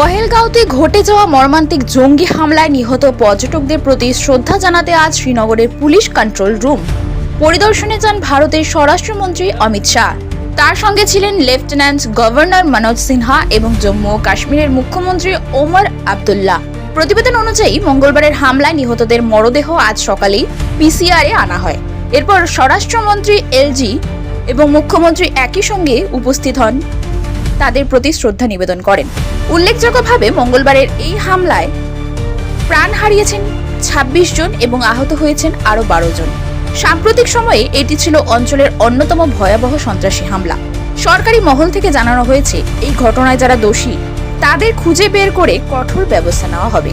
পহেলগাঁওতে ঘটে যাওয়া মর্মান্তিক জঙ্গি হামলায় নিহত পর্যটকদের প্রতি শ্রদ্ধা জানাতে আজ শ্রীনগরের পুলিশ কন্ট্রোল রুম। পরিদর্শনে যান ভারতের স্বরাষ্ট্রমন্ত্রী অমিত শাহ। তার সঙ্গে ছিলেন লেফটেন্যান্ট গভর্নর মনোজ সিনহা এবং জম্মু ও কাশ্মীরের মুখ্যমন্ত্রী ওমর আবদুল্লাহ। প্রতিবেদন অনুযায়ী মঙ্গলবারের হামলায় নিহতদের মরদেহ আজ সকালেই পিসিআরে আনা হয়। এরপর স্বরাষ্ট্রমন্ত্রী এলজি এবং মুখ্যমন্ত্রী একই সঙ্গে উপস্থিত হন। তাদের প্রতি শ্রদ্ধা নিবেদন করেন। উল্লেখযোগ্যভাবে মঙ্গলবারের এই হামলায় প্রাণ হারিয়েছেন ২৬ জন এবং আহত হয়েছেন আরও বারো জন। সাম্প্রতিক সময়ে এটি ছিল অঞ্চলের অন্যতম ভয়াবহ সন্ত্রাসী হামলা। সরকারি মহল থেকে জানানো হয়েছে, এই ঘটনায় যারা দোষী, তাদের খুঁজে বের করে কঠোর ব্যবস্থা নেওয়া হবে।